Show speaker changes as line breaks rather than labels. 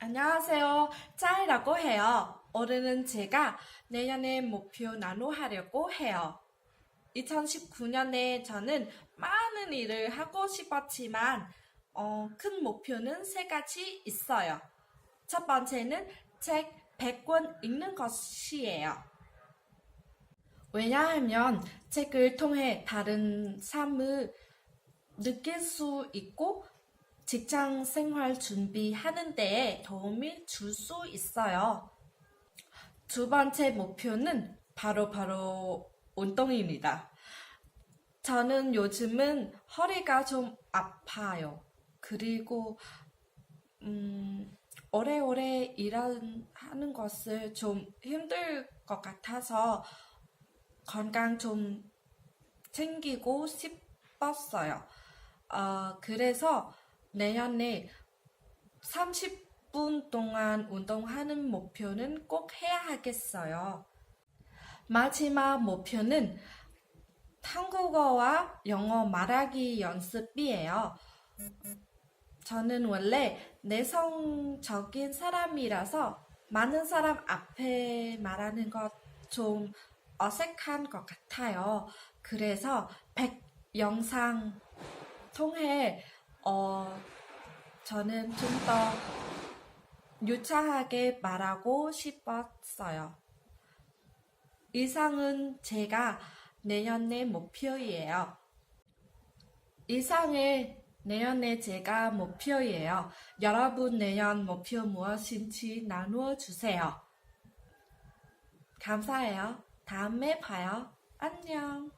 안녕하세요. 짜이라고 해요. 올해는 제가 내년에 목표 나누하려고 해요. 2019년에 저는 많은 일을 하고 싶었지만, 어, 큰 목표는 세 가지 있어요. 첫 번째는 책 100권 읽는 것이에요. 왜냐하면 책을 통해 다른 삶을 느낄 수 있고 직장 생활 준비하는 데에 도움을 줄 수 있어요. 두 번째 목표는 바로 바로 운동입니다. 저는 요즘은 허리가 좀 아파요. 그리고 음, 오래오래 일하는 것을 좀 힘들 것 같아서 건강 좀 챙기고 싶었어요. 어, 그래서 내년에 30분 동안 운동하는 목표는 꼭 해야 하겠어요. 마지막 목표는 한국어와 영어 말하기 연습이에요. 저는 원래 내성적인 사람이라서 많은 사람 앞에 말하는 것 좀 어색한 것 같아요. 그래서 100 영상 통해 어, 저는 좀 더 유창하게 말하고 싶었어요. 이상은 제가 내년의 목표예요. 이상의 내년의 제가 목표예요. 여러분 내년 목표 무엇인지 나누어 주세요. 감사해요. 다음에 봐요. 안녕.